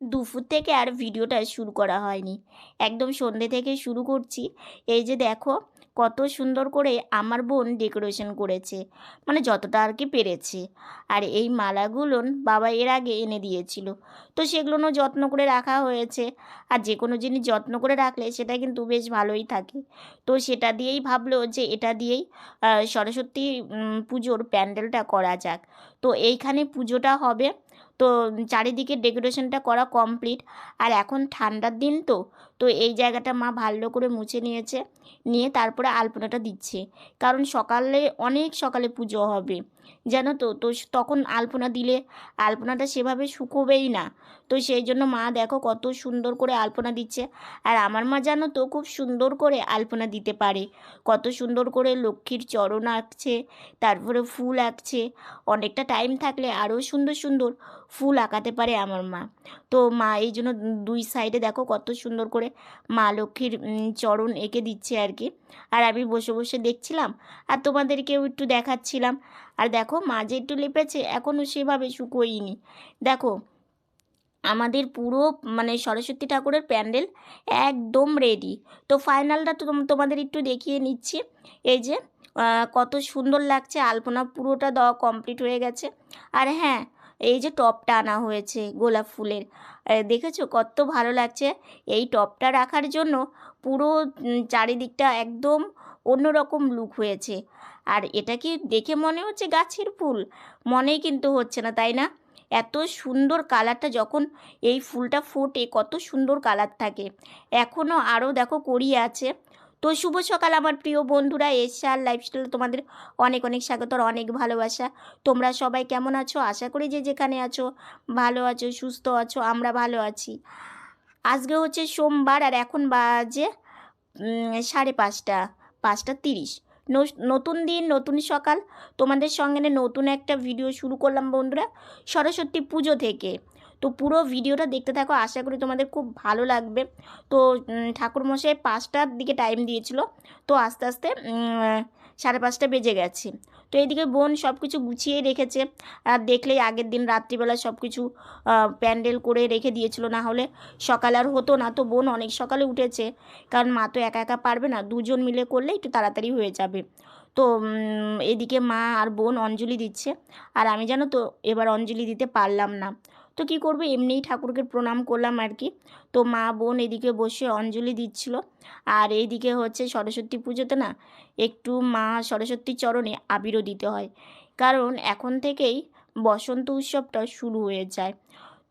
দুপুর থেকে আর ভিডিওটা শুরু করা হয়নি। একদম সন্ধ্যে থেকে শুরু করছি। এই যে দেখো, কত সুন্দর করে আমার বোন ডেকোরেশন করেছে। মানে যতটা আর কি পেরেছে। আর এই মালাগুলো বাবা এর আগে এনে দিয়েছিল। তো সেগুলোও যত্ন করে রাখা হয়েছে। আর যে কোনো জিনিস যত্ন করে রাখলে সেটা কিন্তু বেশ ভালোই থাকে। তো সেটা দিয়েই ভাবলো যে এটা দিয়েই সরস্বতী পুজোর প্যান্ডেলটা করা যাক। তো এইখানে পুজোটা হবে তো চারিদিকে ডেকোরেশনটা করা কমপ্লিট আর এখন ঠান্ডার দিন তো তো এই জায়গাটা মা ভালো করে মুছে নিয়েছে। নিয়ে তারপরে আলপনাটা দিচ্ছে। কারণ সকালে, অনেক সকালে পুজো হবে। জানো তো? তো তখন আলপনা দিলে আলপনাটা সেভাবে শুকোবেই না। তো সেই জন্য মা দেখো কত সুন্দর করে আলপনা দিচ্ছে। আর আমার মা জানো তো খুব সুন্দর করে আলপনা দিতে পারে। কত সুন্দর করে লক্ষ্মীর চরণ আঁকছে, তারপরে ফুল আঁকছে। অনেকটা টাইম থাকলে আরও সুন্দর সুন্দর ফুল আঁকাতে পারে আমার মা। তো মা এই জন্য দুই সাইডে দেখো কত সুন্দর করে মা লক্ষ্মীর চরণ এঁকে দিচ্ছে আর কি আর আমি বসে বসে দেখছিলাম, আর তোমাদেরকেও একটু দেখাচ্ছিলাম। আর দেখো, মা যে একটু লেপেছে এখনও সেভাবে শুকোয়নি। দেখো, আমাদের পুরো মানে সরস্বতী ঠাকুরের প্যান্ডেল একদম রেডি তো ফাইনালটা তো তোম- তোমাদের একটু দেখিয়ে নিচ্ছি। এই যে কত সুন্দর লাগছে, আলপনা পুরোটা দেওয়া কমপ্লিট হয়ে গেছে। আর হ্যাঁ এই যে টপটা আনা হয়েছে গোলাপ ফুলের। দেখেছ কত ভালো লাগছে? এই টপটা রাখার জন্য পুরো চারিদিকটা একদম অন্যরকম লুক হয়েছে। আর এটা কি দেখে মনে হচ্ছে গাছের ফুল? মনেই কিন্তু হচ্ছে না, তাই না? এত সুন্দর কালারটা যখন এই ফুলটা ফোটে, কত সুন্দর কালার থাকে। এখনও আরও দেখো করিয়ে আছে। তো শুভ সকাল আমার প্রিয় বন্ধুরা। এসআর লাইফস্টাইল তোমাদের অনেক অনেক স্বাগত আর অনেক ভালোবাসা। তোমরা সবাই কেমন আছো? আশা করি যে যেখানে আছো, ভালো আছো, সুস্থ আছো, আমরা ভালো আছি। আজকে হচ্ছে সোমবার আর এখন বাজে সাড়ে পাঁচটা পাঁচটা তিরিশ। নতুন দিন, নতুন সকাল। তোমাদের সঙ্গে নতুন একটা ভিডিও শুরু করলাম বন্ধুরা। সরস্বতী পুজো থেকে। তো পুরো ভিডিওটা দেখতে থাকো। আশা করি তোমাদের খুব ভালো লাগবে। তো ঠাকুরমশাই পাঁচটার দিকে টাইম দিয়েছিল। তো আস্তে আস্তে সাড়ে পাঁচটা বেজে গেছে। তো এইদিকে বোন সব কিছু গুছিয়ে রেখেছে। আর দেখলেই আগের দিন রাত্রিবেলা সব কিছু প্যান্ডেল করে রেখে দিয়েছিল। না হলে সকাল আর হতো না। তো বোন অনেক সকালে উঠেছে। কারণ মা তো একা একা পারবে না। দুজন মিলে করলে একটু তাড়াতাড়ি হয়ে যাবে। তো এদিকে মা আর বোন অঞ্জলি দিচ্ছে। আর আমি জানো তো, এবার অঞ্জলি দিতে পারলাম না। তো কি করব? এমনিই ঠাকুরকে প্রণাম করলাম আর কি। তো মা বোন এদিকে বসে অঞ্জলি দিচ্ছিল। আর এইদিকে হচ্ছে সরস্বতী পুজোতে না একটু মা সরস্বতীর চরণে আবিরও দিতে হয়। কারণ এখন থেকেই বসন্ত উৎসবটা শুরু হয়ে যায়।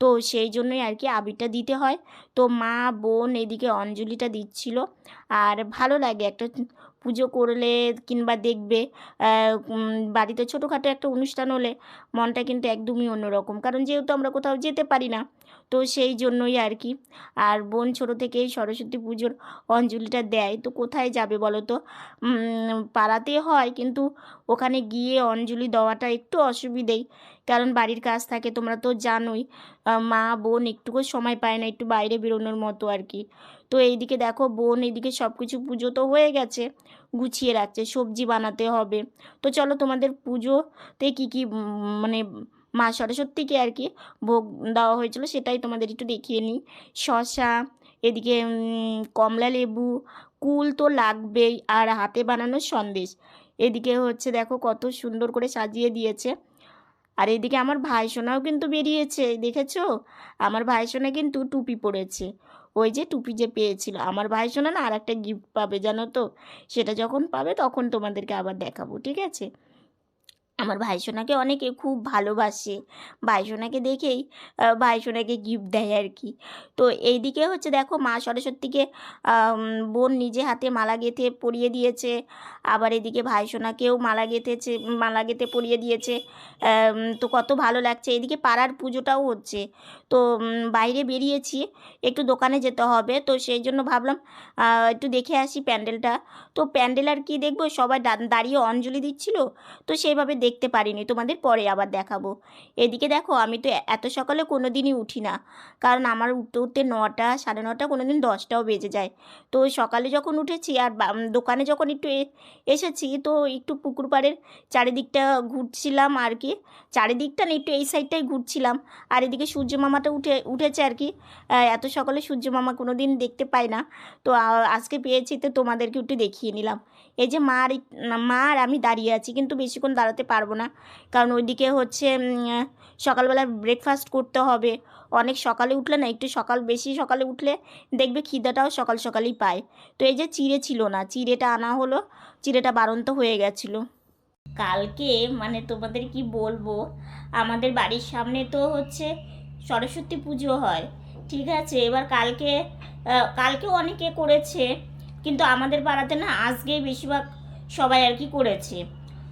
তো সেই জন্যই আর কি আবিরটা দিতে হয়। তো মা বোন এদিকে অঞ্জলিটা দিচ্ছিল। আর ভালো লাগে একটা পুজো করলে কিংবা দেখবে বাড়িতে ছোটোখাটো একটা অনুষ্ঠান হলে মনটা কিন্তু একদমই অন্যরকম। কারণ যেহেতু আমরা কোথাও যেতে পারি না তো সেই জন্যই আর কি। আর বোন ছোটো থেকেই সরস্বতী পুজোর অঞ্জলিটা দেয়। তো কোথায় যাবে বলো তো? পাড়াতে হয় কিন্তু ওখানে গিয়ে অঞ্জলি দেওয়াটা একটু অসুবিধেই। কারণ বাড়ির কাজ থাকে, তোমরা তো জানোই মা, বোন একটুকু সময় পায় না, একটু বাইরে বেরোনোর মতো আর কি। তো এইদিকে দেখো বোন, এইদিকে সব কিছু পুজো তো হয়ে গেছে, গুছিয়ে রাখছে, সবজি বানাতে হবে। তো চলো তোমাদের পুজোতে কী কী মানে মা সরস্বতীকে আর কি ভোগ দেওয়া হয়েছিল সেটাই তোমাদের একটু দেখিয়ে নিই। শশা এদিকে কমলা লেবু, কুল তো লাগবেই আর হাতে বানানো সন্দেশ। এদিকে হচ্ছে দেখো কত সুন্দর করে সাজিয়ে দিয়েছে। আর এদিকে আমার ভাইসোনাও কিন্তু বেরিয়েছে, দেখেছ? আমার ভাইসোনা কিন্তু টুপি পরেছে। ওই যে টুপি যে পেয়েছিল। আমার ভাইসোনা না আর একটা গিফট পাবে, জানো তো? সেটা যখন পাবে তখন তোমাদেরকে আবার দেখাবো, ঠিক আছে? আমার ভাইসোনাকে অনেকে খুব ভালোবাসে। ভাইসোনাকে দেখেই ভাইসোনাকে গিফট দেয় আর কি তো এইদিকে হচ্ছে দেখো মা সরস্বতীকে বোন নিজে হাতে মালা গেঁথে পরিয়ে দিয়েছে। আবার এদিকে ভাইসোনাকেও মালা গেঁথেছে, মালা গেঁথে পরিয়ে দিয়েছে। তো কত ভালো লাগছে। এদিকে পাড়ার পুজোটাও হচ্ছে। তো বাইরে বেরিয়েছি। একটু দোকানে যেতে হবে। তো সেই জন্য ভাবলাম একটু দেখে আসি প্যান্ডেলটা। তো প্যান্ডেল আর কি দেখব? সবাই দাঁড়িয়ে অঞ্জলি দিচ্ছিল। তো সেইভাবে দেখতে পারিনি। তোমাদের পরে আবার দেখাবো। এদিকে দেখো, আমি তো এত সকালে কোনো দিনই উঠি না। কারণ আমার উঠতে উঠতে নটা, সাড়ে নটা কোনো দিন দশটাও বেজে যায়। তো সকালে যখন উঠেছি আর দোকানে যখন একটু এসেছি, তো একটু পুকুর পাড়ের চারিদিকটা ঘুরছিলাম আর কি। চারিদিকটা না, একটু এই সাইডটাই ঘুরছিলাম। আর এদিকে সূর্য মামাটা উঠে, উঠেছে আর কি। এত সকালে সূর্য মামা কোনো দিন দেখতে পাই না। তো আজকে পেয়েছি তো তোমাদেরকে একটু দেখিয়ে নিলাম। এই যে মা আর মা আর আমি দাঁড়িয়ে আছি, কিন্তু বেশিক্ষণ দাঁড়াতে পারব না। কারণ ওইদিকে হচ্ছে সকালবেলা ব্রেকফাস্ট করতে হবে। অনেক সকালে উঠলে না, একটু সকাল, বেশি সকালে উঠলে দেখবে খিদাটাও সকাল সকালেই পায়। তো এই যে চিড়ে ছিল না, চিড়েটা আনা হলো, চিড়েটা বারন্ত হয়ে গেছিল। কালকে মানে তোমাদের কি বলব, আমাদের বাড়ির সামনে তো হচ্ছে সরস্বতী পুজো হয়, ঠিক আছে? এবার কালকে কালকেও অনেকে করেছে, কিন্তু আমাদের পাড়াতে না আজকেই বেশিরভাগ সবাই আর কি করেছে।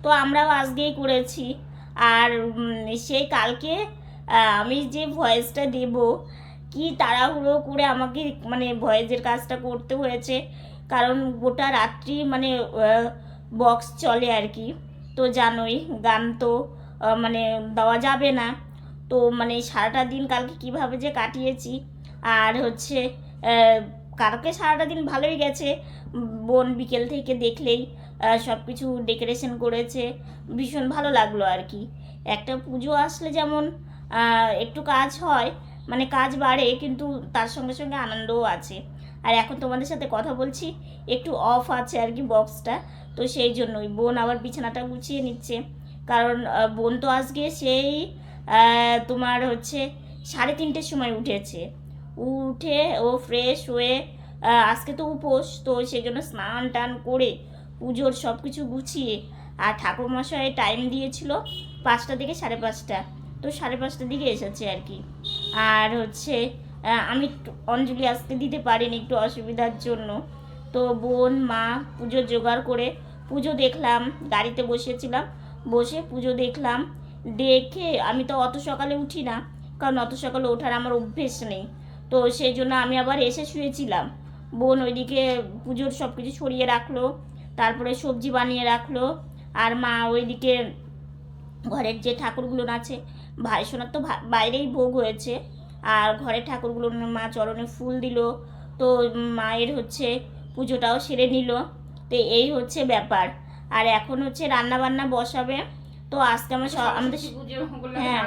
তো আমরাও আজকেই করেছি। আর সেই কালকে আমি যে ভয়েসটা দেব, কি তাড়াহুড়ো করে আমাকে মানে ভয়েসের কাজটা করতে হয়েছে, কারণ গোটা রাত্রি মানে বক্স চলে আর কি। তো জানোই, গান তো মানে দেওয়া যাবে না। তো মানে সারাটা দিন কালকে কীভাবে যে কাটিয়েছি? আর হচ্ছে কালকে সারাটা দিন ভালোই গেছে। বোন বিকেল থেকে দেখলেই সব কিছু ডেকোরেশন করেছে। ভীষণ ভালো লাগল আর কি। একটা পুজো আসলে যেমন একটু কাজ হয় মানে কাজ বাড়ে, কিন্তু তার সঙ্গে সঙ্গে আনন্দও আছে। আর এখন তোমাদের সাথে কথা বলছি, একটু অফ আছে আর কি বক্সটা তো সেই জন্যই, বোন আবার বিছানাটা গুছিয়ে নিচ্ছে। কারণ বোন তো আজকে সেই তোমার হচ্ছে সাড়ে তিনটের সময় উঠেছে। উঠে ও ফ্রেশ হয়ে আজকে তো উপোস, তো সেই জন্য স্নান টান করে পুজোর সব কিছু গুছিয়ে আর ঠাকুরমশাই টাইম দিয়েছিল পাঁচটা থেকে সাড়ে পাঁচটা। তো সাড়ে পাঁচটার দিকে এসেছে আর কি। আর হচ্ছে আমি অঞ্জলি আজকে দিতে পারিনি একটু অসুবিধার জন্য। তো বোন, মা পুজো জোগাড় করে পুজো দেখলাম, গাড়িতে বসেছিলাম। বসে পুজো দেখলাম। দেখে আমি তো অত সকালে উঠি না, কারণ অত সকালে ওঠার আমার অভ্যেস নেই। তো সেই জন্য আমি আবার এসে শুয়েছিলাম। বোন ওইদিকে পুজোর সব কিছু সরিয়ে রাখল, তারপরে সবজি বানিয়ে রাখল, আর মা ওইদিকে ঘরের যে ঠাকুরগুলো আছে, ভাই সোনার তো বাইরেই ভোগ হয়েছে, আর ঘরের ঠাকুরগুলো মা চরণে ফুল দিল, তো মায়ের হচ্ছে পুজোটাও সেরে নিল। তো এই হচ্ছে ব্যাপার। আর এখন হচ্ছে রান্না বান্না বসাবে। তো আজকে আমরা সব আমাদের হ্যাঁ।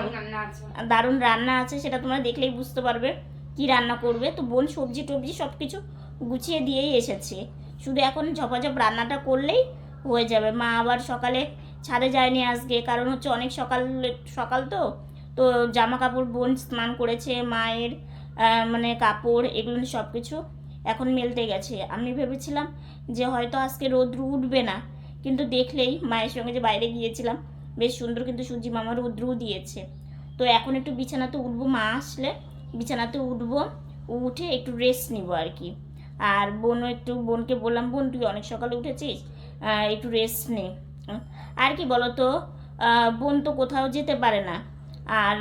দারুণ রান্না আছে। সেটা তোমরা দেখলেই বুঝতে পারবে কি রান্না করবে। তো বোন সবজি টবজি সব কিছু গুছিয়ে দিয়েই এসেছে। শুধু এখন ঝপাঝপ রান্নাটা করলেই হয়ে যাবে। মা আবার সকালে ছাদে যায়নি আজকে কারণ হচ্ছে অনেক সকাল সকাল তো। তো জামা কাপড় বোন স্নান করেছে মায়ের মানে কাপড় এগুলো সব কিছু এখন মেলতে গেছে। আমি ভেবেছিলাম যে হয়তো আজকে রোদ্রু উঠবে না কিন্তু দেখলেই মায়ের সঙ্গে যে বাইরে গিয়েছিলাম বেশ সুন্দর কিন্তু সূর্যি মামা রৌদ্রও দিয়েছে। তো এখন একটু বিছানাতে উঠবো, মা আসলে বিছানাতে উঠবো, উঠে একটু রেস্ট নিব আর কি আর বোনও একটু, বোনকে বললাম, বোন, তুই অনেক সকালে উঠেছিস একটু রেস্ট নে। আর কি বলতো বোন তো কোথাও যেতে পারে না। আর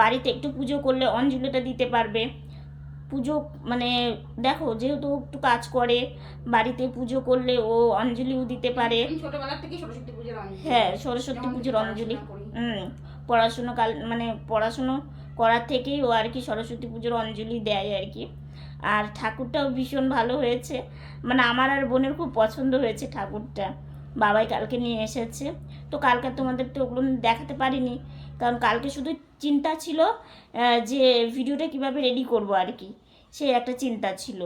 বাড়িতে একটু পুজো করলে অঞ্জলিটা দিতে পারবে। পুজো মানে দেখো যেহেতু একটু কাজ করে বাড়িতে পুজো করলে ও অঞ্জলিও দিতে পারে। থেকে সরস্বতী পুজোর অঞ্জলি। হ্যাঁ সরস্বতী পুজোর অঞ্জলি। হুম পড়াশুনো কাল মানে পড়াশুনো করার থেকেই ও আর কি সরস্বতী পুজোর অঞ্জলি দেয় আর কি। আর ঠাকুরটাও ভীষণ ভালো হয়েছে। মানে আমার আর বোনের খুব পছন্দ হয়েছে ঠাকুরটা। বাবাই কালকে নিয়ে এসেছে। তো কালকে তোমাদের তো ওগুলো দেখাতে পারিনি। কারণ কালকে শুধু চিন্তা ছিল যে ভিডিওটা কীভাবে রেডি করব আর কি। সেই একটা চিন্তা ছিল।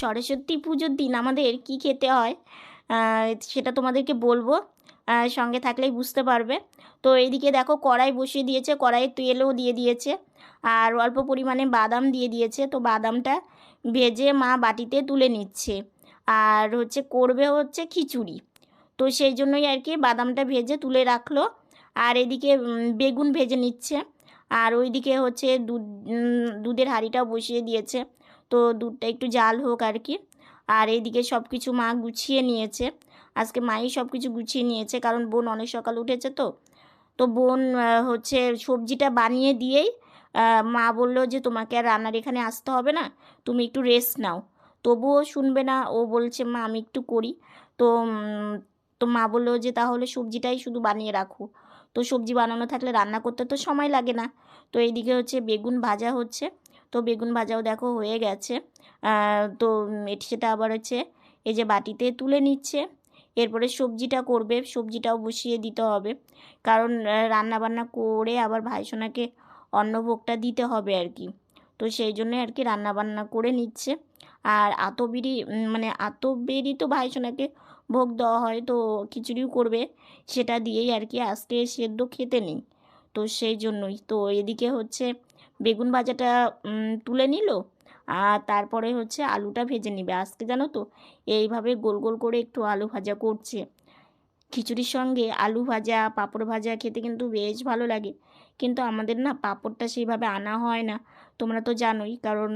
সরস্বতী পুজোর দিন আমাদের কি খেতে হয়? সেটা তোমাদেরকে বলব। সঙ্গে থাকলেই বুঝতে পারবে। তো এইদিকে দেখো, কড়াই বসিয়ে দিয়েছে, কড়াইয়ে তেলও দিয়ে দিয়েছে। আর অল্প পরিমাণে বাদাম দিয়ে দিয়েছে। তো বাদামটা ভেজে মা বাটিতে তুলে নিচ্ছে। আর হচ্ছে, করবে হচ্ছে খিচুড়ি। তো সেই জন্যই আর কি বাদামটা ভেজে তুলে রাখল। আর এদিকে বেগুন ভেজে নিচ্ছে। আর ওইদিকে হচ্ছে, দুধ দুধের হাঁড়িটাও বসিয়ে দিয়েছে। তো দুধটা একটু জাল হোক আর কি আর এইদিকে সব কিছু মা গুছিয়ে নিয়েছে। আজকে মাই সব কিছু গুছিয়ে নিয়েছে, কারণ বোন অনেক সকাল উঠেছে তো। তো বোন হচ্ছে সবজিটা বানিয়ে দিয়েই মা বলল যে তোমাকে আর রান্নার এখানে আসতে হবে না, তুমি একটু রেস্ট নাও। তবুও শুনবে না, ও বলছে, মা, আমি একটু করি। তো তো মা বলল যে, তাহলে সবজিটাই শুধু বানিয়ে রাখো। তো সবজি বানানো থাকলে রান্না করতে তো সময় লাগে না। তো এইদিকে হচ্ছে বেগুন ভাজা হচ্ছে। তো বেগুন ভাজাও দেখো হয়ে গেছে। তো এটি সেটা আবার হচ্ছে এই যে বাটিতে তুলে নিচ্ছে। এরপরে সবজিটা করবে সবজিটাও বসিয়ে দিতে হবে। কারণ রান্না বান্না করে আবার ভাইসোনাকে অন্নভোগটা দিতে হবে আর কি। তো সেই জন্য আর কি রান্না বান্না করে নিচ্ছে। আর আতবিরি উম, মানে আতবেরই তো ভাইসোনাকে ভোগ দেওয়া হয় তো খিচুড়িও করবে। সেটা দিয়েই আর কি আজকে সেদ্ধ খেতে নেই। তো সেই জন্যই। তো এদিকে হচ্ছে বেগুন ভাজাটা তুলে নিল। আর তারপরে হচ্ছে আলুটা ভেজে নিবে। আজকে জানো তো, এইভাবে গোল গোল করে একটু আলু ভাজা করছে। খিচুড়ির সঙ্গে আলু ভাজা, পাঁপড় ভাজা খেতে কিন্তু বেশ ভালো লাগে। কিন্তু আমাদের না পাঁপড়টা সেইভাবে আনা হয় না। তোমরা তো জানোই, কারণ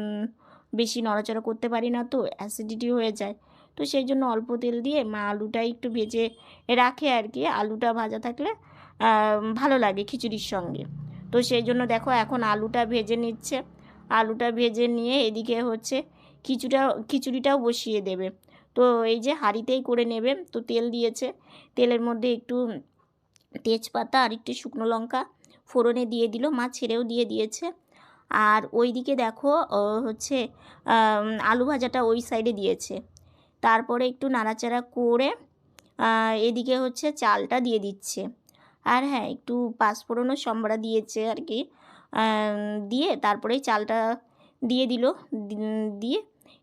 বেশি নড়াচড়া করতে পারি না তো অ্যাসিডিটি হয়ে যায়। তো সেই জন্য অল্প তেল দিয়ে মা আলুটা একটু ভেজে রাখে আর কি। আলুটা ভাজা থাকলে ভালো লাগে খিচুড়ির সঙ্গে। তো সেই জন্য দেখো এখন আলুটা ভেজে নিচ্ছে। আলুটা ভেজে নিয়ে এদিকে হচ্ছে খিচুড়া খিচুড়িটাও বসিয়ে দেবে। তো এই যে হাঁড়িতেই করে নেবে, তো তেল দিয়েছে। তেলের মধ্যে একটু তেজপাতা আর একটু শুকনো লঙ্কা ফোড়নে দিয়ে দিল, মা ছেড়েও দিয়ে দিয়েছে। আর ওইদিকে দেখো, ও হচ্ছে আলু ভাজাটা ওই সাইডে দিয়েছে। তারপরে একটু নাড়াচাড়া করে এদিকে হচ্ছে চালটা দিয়ে দিচ্ছে। আর হ্যাঁ একটু পাঁচফোড়নও সম্বরা দিয়েছে আর কি দিয়ে তারপরে চালটা দিয়ে দিল দিয়ে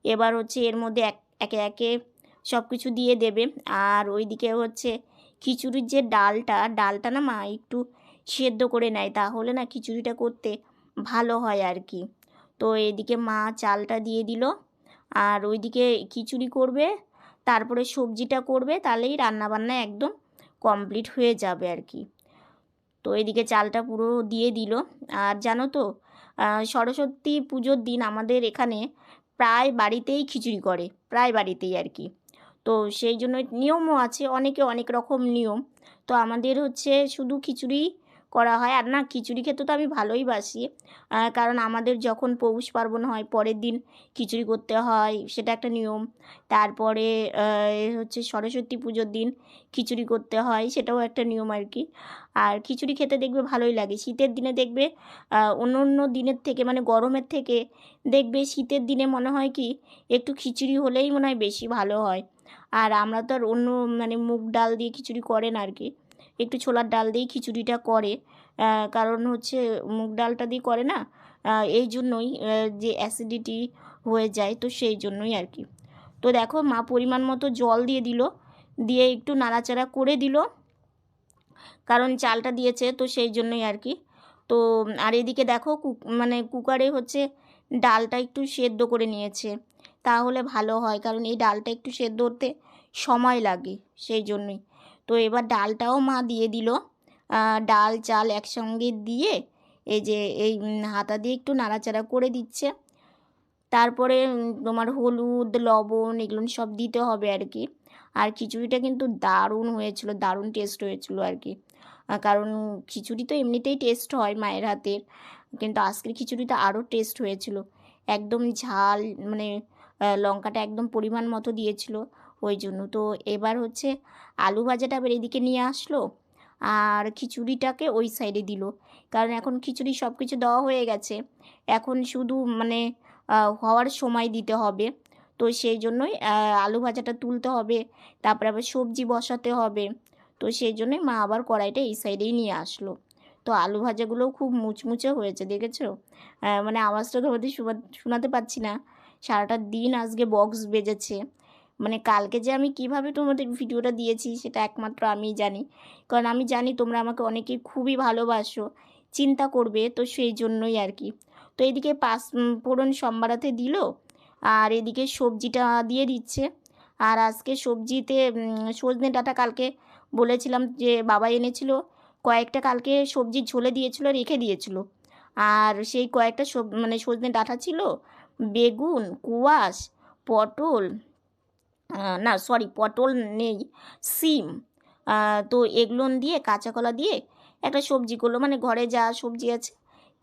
এবার হচ্ছে এর মধ্যে এক, একে একে সব কিছু দিয়ে দেবে। আর ওইদিকে হচ্ছে খিচুড়ির যে ডালটা ডালটা না মা একটু সেদ্ধ করে নেয়, তাহলে না খিচুড়িটা করতে ভালো হয় আর কি তো এদিকে মা চালটা দিয়ে দিল, আর ওইদিকে খিচুড়ি করবে, তারপরে সবজিটা করবে, তাহলেই রান্নাবান্না একদম কমপ্লিট হয়ে যাবে আর কি তো এদিকে চালটা পুরো দিয়ে দিল। আর জানো তো সরস্বতী পুজোর দিন আমাদের এখানে প্রায় বাড়িতেই খিচুড়ি করে, প্রায় বাড়িতেই আর কি। তো সেই জন্য নিয়মও আছে, অনেকে অনেক রকম নিয়ম। তো আমাদের হচ্ছে শুধু খিচুড়ি করা হয়। আর না, খিচুড়ি খেতে তো আমি ভালোই বাসি। কারণ আমাদের যখন পৌষ পার্বণ হয়, পরের দিন খিচুড়ি করতে হয়, সেটা একটা নিয়ম। তারপরে হচ্ছে সরস্বতী পুজোর দিন খিচুড়ি করতে হয়, সেটাও একটা নিয়ম আর কি। আর খিচুড়ি খেতে দেখবে ভালোই লাগে। শীতের দিনে দেখবে অন্য অন্য দিনের থেকে মানে গরমের থেকে দেখবে শীতের দিনে মনে হয় কি, একটু খিচুড়ি হলেই মনে হয় বেশি ভালো হয়। আর আমরা তো আর অন্য মানে মুগ ডাল দিয়ে খিচুড়ি করেন আর কি। একটু ছোলার ডাল দিয়েই খিচুড়িটা করে কারণ হচ্ছে মুগ ডালটা দিয়ে করে না এই জন্যই যে অ্যাসিডিটি হয়ে যায়, তো সেই জন্যই আর কি। তো দেখো মা পরিমাণ মতো জল দিয়ে দিল, দিয়ে একটু নাড়াচাড়া করে দিল, কারণ চালটা দিয়েছে, তো সেই জন্যই আর কি। তো, আর এদিকে দেখো মানে কুকারে হচ্ছে ডালটা একটু সেদ্ধ করে নিয়েছে, তাহলে ভালো হয়, কারণ এই ডালটা একটু সেদ্ধ হতে সময় লাগে, সেই জন্যই। তো এবার ডালটাও মা দিয়ে দিল। ডাল, চাল একসঙ্গে দিয়ে এই যে এই হাতা দিয়ে একটু নাড়াচাড়া করে দিচ্ছে। তারপরে তোমার হলুদ, লবণ এগুলো সব দিতে হবে আর কি। আর খিচুড়িটা কিন্তু দারুণ হয়েছিল, দারুণ টেস্ট হয়েছিল আর কি। কারণ খিচুড়ি তো এমনিতেই টেস্ট হয় মায়ের হাতের কিন্তু আজকের খিচুড়িটা আরও টেস্ট হয়েছিল। একদম ঝাল মানে লঙ্কাটা একদম পরিমাণ মতো দিয়েছিল। ওই জন্য। তো এবার হচ্ছে আলু ভাজাটা আবার এদিকে নিয়ে আসলো আর খিচুড়িটাকে ওই সাইডে দিল। কারণ এখন খিচুড়ি সব কিছু দেওয়া হয়ে গেছে। এখন শুধু মানে হওয়ার সময় দিতে হবে। তো সেই জন্যই আলু ভাজাটা তুলতে হবে। তারপরে আবার সবজি বসাতে হবে। তো সেই জন্যই মা আবার কড়াইটা এই সাইডেই নিয়ে আসলো। তো আলু ভাজাগুলোও খুব মুচমুচে হয়েছে, দেখেছ? মানে আওয়াজটা তোমাদের শোনা- শোনাতে পাচ্ছি না। সারাটা দিন আজকে বক্স বেজেছে। মানে কালকে যে আমি কীভাবে তোমাদের ভিডিওটা দিয়েছি সেটা একমাত্র আমিই জানি। কারণ আমি জানি তোমরা আমাকে অনেকেই খুবই ভালোবাসো চিন্তা করবে তো সেই জন্যই আর কি। তো এদিকে উম, ফোড়ন সম্বারাতে দিল আর এদিকে সবজিটা দিয়ে দিচ্ছে। আর আজকে সবজিতে সজনে ডাটা কালকে বলেছিলাম যে বাবা এনেছিল কয়েকটা কালকে সবজি ঝোলে দিয়েছিল রেখে দিয়েছিল। আর সেই কয়েকটা সব মানে সজনে ডাটা ছিল বেগুন কুয়াশ পটল না সরি পটল নেই, সিম তো এগুলো দিয়ে, কাঁচা কলা দিয়ে একটা সবজি করল। মানে ঘরে যা সবজি আছে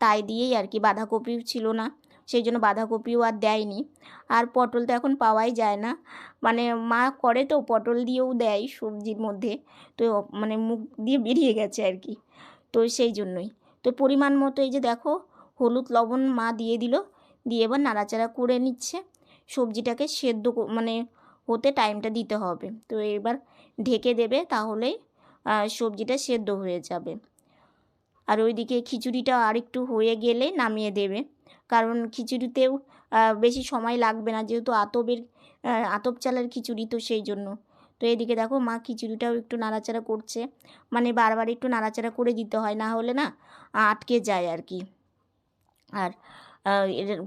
তাই দিয়েই আর কি, বাঁধাকপিও ছিল না, সেই জন্য বাঁধাকপিও আর দেয়নি। আর পটল তো এখন পাওয়াই যায় না। মানে মা করে তো, পটল দিয়েও দেয় সবজির মধ্যে, তো মানে মুখ দিয়ে বেরিয়ে গেছে আর কি, তো সেই জন্যই। তো পরিমাণ মতো এই যে দেখো, হলুদ, লবণ মা দিয়ে দিল, দিয়ে এবার নাড়াচাড়া করে নিচ্ছে, সবজিটাকে সেদ্ধ মানে হতে টাইমটা দিতে হবে। তো এবার ঢেকে দেবে তাহলেই সবজিটা সেদ্ধ হয়ে যাবে। আর ওইদিকে খিচুড়িটা আর একটু হয়ে গেলে নামিয়ে দেবে। কারণ খিচুড়িতেও বেশি সময় লাগবে না যেহেতু আতবের আহ, আতপ চালের খিচুড়ি তো সেই জন্য। তো এদিকে দেখো মা খিচুড়িটাও একটু নাড়াচাড়া করছে। মানে বারবার একটু নাড়াচাড়া করে দিতে হয় না হলে না আটকে যায় আর কি। আর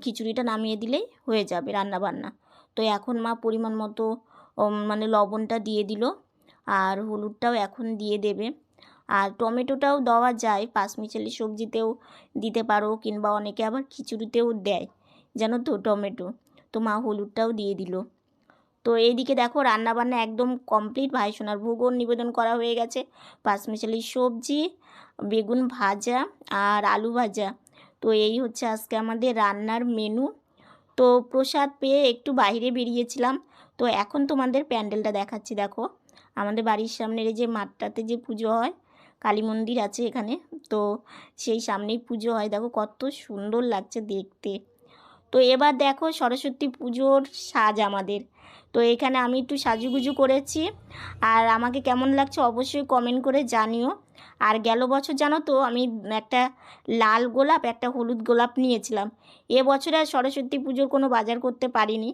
খিচুড়িটা নামিয়ে দিলেই হয়ে যাবে রান্না বান্না তো এখন মা পরিমাণ মতো মানে লবণটা দিয়ে দিল আর হলুদটাও এখন দিয়ে দেবে। আর টমেটোটাও দেওয়া যায় পাঁচমিশালি সবজিতেও দিতে পারো কিংবা অনেকে আবার খিচুড়িতেও দেয়, জানো তো টমেটো। তো মা হলুদটাও দিয়ে দিল। তো এইদিকে দেখো রান্নাবান্না একদম কমপ্লিট ভাই সোনার ভোগও নিবেদন করা হয়ে গেছে। পাঁচমিশালি সবজি, বেগুন ভাজা আর আলু ভাজা। তো এই হচ্ছে আজকে আমাদের রান্নার মেনু তো প্রসাদ পেয়ে একটু বাইরে বেরিয়েছিলাম। তো এখন তোমাদের প্যান্ডেলটা দেখাচ্ছি, দেখো। আমাদের বাড়ির সামনের যে মাঠটাতে যে পুজো হয়, কালী মন্দির আছে এখানে, তো সেই সামনেই পুজো হয়। দেখো কত সুন্দর লাগছে দেখতে। তো এবার দেখো সরস্বতী পুজোর সাজ আমাদের। তো এখানে আমি একটু সাজুগুজু করেছি। আর আমাকে কেমন লাগছে অবশ্যই কমেন্ট করে জানিও। আর গেল বছর জানো তো আমি একটা লাল গোলাপ, একটা হলুদ গোলাপ নিয়েছিলাম। এ বছরে আর সরস্বতী পুজোর কোনো বাজার করতে পারিনি।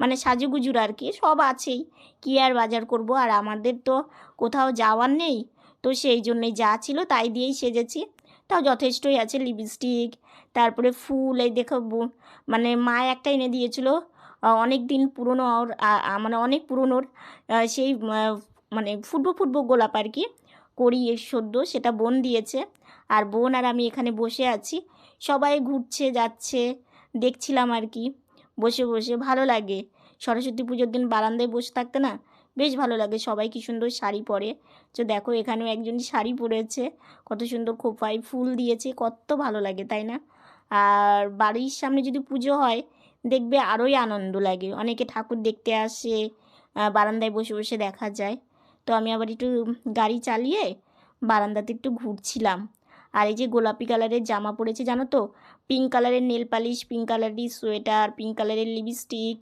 মানে সাজুগুজুর আর কি, সব আছেই। কী আর বাজার করব? আর আমাদের তো কোথাও যাওয়ার নেই। তো সেই জন্যই যা ছিল তাই দিয়েই সেজেছি। তাও যথেষ্টই আছে লিপস্টিক, তারপরে ফুল, এই দেখো মানে মা একটা এনে দিয়েছিল অনেক দিন পুরনো মানে অনেক পুরনোর সেই মানে ফুটবো ফুটবো গোলাপ আর কি। করি সদ্য, সেটা বোন দিয়েছে। আর বোন আর আমি এখানে বসে আছি। সবাই ঘুরছে, যাচ্ছে, দেখছিলাম আর কি। বসে বসে ভালো লাগে। সরস্বতী পুজোর দিন বারান্দায় বসে থাকতে না, বেশ ভালো লাগে। সবাই কি সুন্দর শাড়ি পরে। তো দেখো, এখানেও একজন শাড়ি পরেছে। কত সুন্দর খোপায় ফুল দিয়েছে, কত ভালো লাগে, তাই না? আর বাড়ির সামনে যদি পুজো হয়, দেখবে আরোই আনন্দ লাগে। অনেকে ঠাকুর দেখতে আসে বারান্দায় বসে বসে দেখা যায়। তো আমি আবার একটু গাড়ি চালিয়ে বারান্দাতে একটু ঘুরছিলাম। আর এই যে গোলাপি কালারের জামা পরেছে জানো তো? পিঙ্ক কালারের নেল পালিশ, পিঙ্ক কালারের সোয়েটার, পিঙ্ক কালারের লিপস্টিক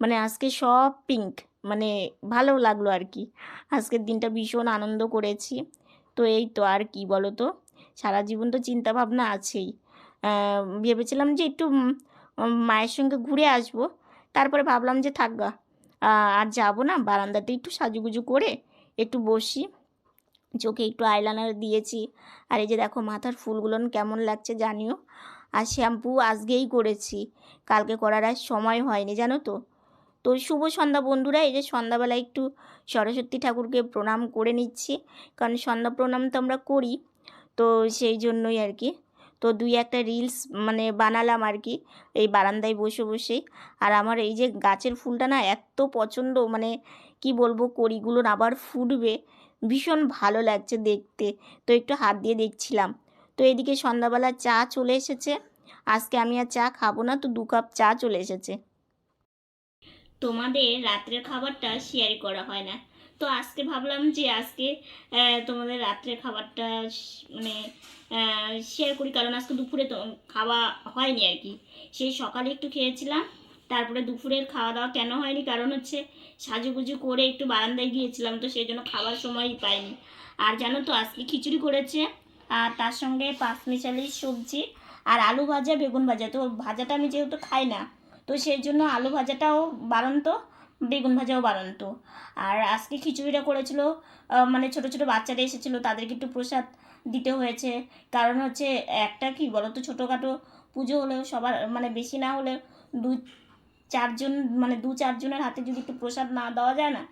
মানে আজকে সব পিঙ্ক মানে ভালো লাগল আর কি। আজকের দিনটা ভীষণ আনন্দ করেছি। তো এই তো আর কি বলো তো? সারা জীবন তো চিন্তা ভাবনা আছেই ভেবেছিলাম যে একটু মায়ের সঙ্গে ঘুরে আসব। তারপরে ভাবলাম যে থাকগা আর যাব না, বারান্দাতে একটু সাজুগুজু করে একটু বসি। চোখে একটু আইলাইনার দিয়েছি। আর এই যে দেখো, মাথার ফুলগুলো কেমন লাগছে জানিও। আর শ্যাম্পু আজকেই করেছি। কালকে করার আর সময় হয়নি, জানো তো। তো শুভ সন্ধ্যা বন্ধুরা, এই যে সন্ধ্যাবেলায় একটু সরস্বতী ঠাকুরকে প্রণাম করে নিচ্ছি। কারণ সন্ধ্যা প্রণাম তো আমরা করি, তো সেই জন্যই আর কি। তো দুই একটা রিলস মানে বানালাম আর কি এই বারান্দায় বসে বসে। আর আমার এই যে গাছের ফুলটা না এত পছন্দ মানে কি বলব কড়িগুলো আবার ফুটবে, ভীষণ ভালো লাগছে দেখতে। তো একটু হাত দিয়ে দেখছিলাম। তো এদিকে সন্ধ্যাবেলা চা চলে এসেছে, আজকে আমি আর চা খাব না, তো দু কাপ চা চলে এসেছে। তোমাদের রাত্রের খাবারটা শেয়ার করা হয় না। তো আজকে ভাবলাম যে আজকে তোমাদের রাত্রের খাবারটা মানে শেয়ার করি। কারণ আজকে দুপুরে তো খাওয়া হয়নি আর কি। সেই সকালে একটু খেয়েছিলাম, তারপরে দুপুরের খাওয়া দাওয়া কেন হয়নি? কারণ হচ্ছে সাজুগুজু করে একটু বারান্দায় গিয়েছিলাম, তো সেই জন্য খাওয়ার সময়ই পাইনি। আর জানো তো, আজকে খিচুড়ি করেছে, আর তার সঙ্গে পাঁচমিশালি সবজি আর আলু ভাজা, বেগুন ভাজা। তো ভাজাটা আমি যেহেতু খাই না, তো সেই জন্য আলু ভাজাটাও বাড়ন্ত। বেগুন ভাজাও বাড়ন্ত। আর আজকে খিচুড়িটা করেছিল মানে ছোট ছোট বাচ্চারা এসেছিল, তাদেরকে একটু প্রসাদ দিতে হয়েছে। কারণ হচ্ছে একটা কি বলো তো ছোটোখাটো পুজো হলেও সবার মানে বেশি না হলে দু চারজন মানে দু চারজনের হাতে যদি একটু প্রসাদ না দেওয়া যায় না,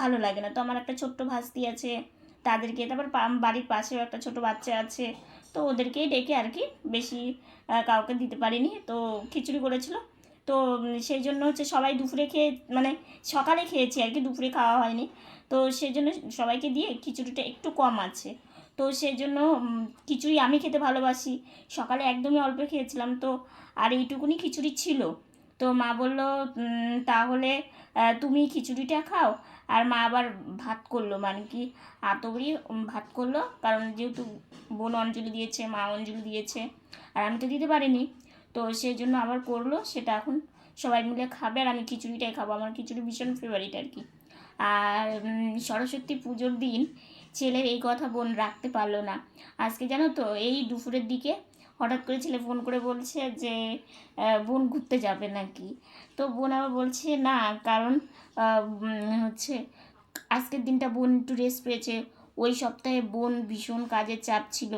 ভালো লাগে না। তো আমার একটা ছোট্ট ভাস্তি আছে তাদেরকে। তারপর বাড়ির পাশেও একটা ছোট বাচ্চা আছে, তো ওদেরকেই ডেকে আর কি বেশি কাউকে দিতে পারিনি। তো খিচুড়ি করেছিল তো সেই জন্য হচ্ছে সবাই দুপুরে খেয়ে মানে সকালে খেয়েছি আর কি, দুপুরে খাওয়া হয়নি। তো সেই জন্য সবাইকে দিয়ে খিচুড়িটা একটু কম আছে। তো সেই জন্য খিচুড়ি আমি খেতে ভালোবাসি। সকালে একদমই অল্প খেয়েছিলাম তো, আর এইটুকুনি খিচুড়ি ছিল। তো মা বলল তাহলে তুমি খিচুড়িটা খাও। আর মা আবার ভাত করল মানে কি আতবড়ি ভাত করল। কারণ যেহেতু বোন অঞ্জলি দিয়েছে, মা অঞ্জলি দিয়েছে। আর আমি তো দিতে পারিনি। তো সেই জন্য আবার করল, সেটা এখন সবাই মিলে খাবে আর আমি খিচুড়িটাই খাব, আমার খিচুড়ি ভীষণ ফেভারিট আর কি। আর সরস্বতী পুজোর দিন ছেলের এই কথা বোন রাখতে পারল না। আজকে জানো তো, এই দুপুরের দিকে হঠাৎ করে ছেলে ফোন করে বলছে যে বোন ঘুরতে যাবে নাকি? তো বোন আবার বলছে, না, কারণ হচ্ছে আজকের দিনটা বোন একটু রেস্ট পেয়েছে। ওই সপ্তাহে বোন ভীষণ কাজের চাপ ছিল।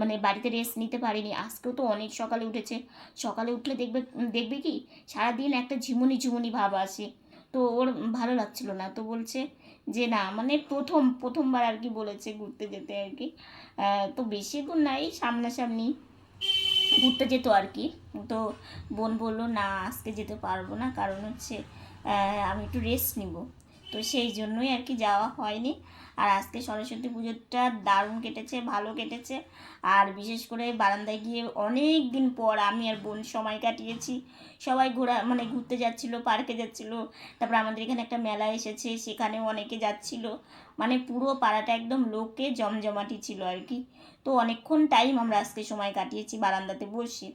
মানে বাড়িতে রেস্ট নিতে পারিনি। আজকেও তো অনেক সকালে উঠেছে। সকালে উঠলে দেখবে দেখবে কি? সারাদিন একটা ঝিমুনি ঝিমুনি ভাব আসে। তো ওর ভালো লাগছিল না। তো বলছে যে, না মানে প্রথম, প্রথমবার আর কি বলেছে ঘুরতে যেতে আর কি। তো বেশি দূর নাই, সামনাসামনি ঘুরতে যেত আর কি। তো বোন বলল, না, আজকে যেতে পারব না। কারণ হচ্ছে আমি একটু রেস্ট নিব। তো সেই জন্যই আর কি যাওয়া হয়নি। আর আজকে সরস্বতী পুজোটা দারুণ কেটেছে, ভালো কেটেছে। আর বিশেষ করে বারান্দায় গিয়ে অনেক দিন পর আমি আর বোন সময় কাটিয়েছি। সবাই ঘোরা মানে ঘুরতে যাচ্ছিল, পার্কে যাচ্ছিল। তারপর আমাদের এখানে একটা মেলা এসেছে, সেখানেও অনেকে যাচ্ছিল। মানে পুরো পাড়াটা একদম লোকে জমজমাটি ছিল আর কি। তো অনেকক্ষণ টাইম আমরা আজকে সময় কাটিয়েছি বারান্দাতে বসে।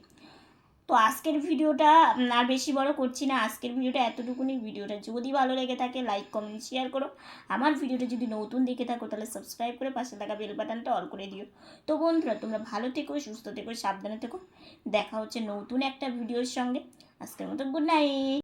তো আজকের ভিডিওটা আর বেশি বড় করছি না। আজকের ভিডিওটা এতটুকুনি। ভিডিওটা যদি ভালো লেগে থাকে লাইক কমেন্ট শেয়ার করো। আমার ভিডিওটা যদি নতুন দেখে থাকো, তাহলে সাবস্ক্রাইব করে পাশে থাকা বেল বাটনটা অল করে দিও। তো বন্ধুরা, তোমরা ভালো থেকো, সুস্থ থেকো, সাবধানে থেকো। দেখা হচ্ছে নতুন একটা ভিডিওর সঙ্গে। আজকের মতো গুড নাইট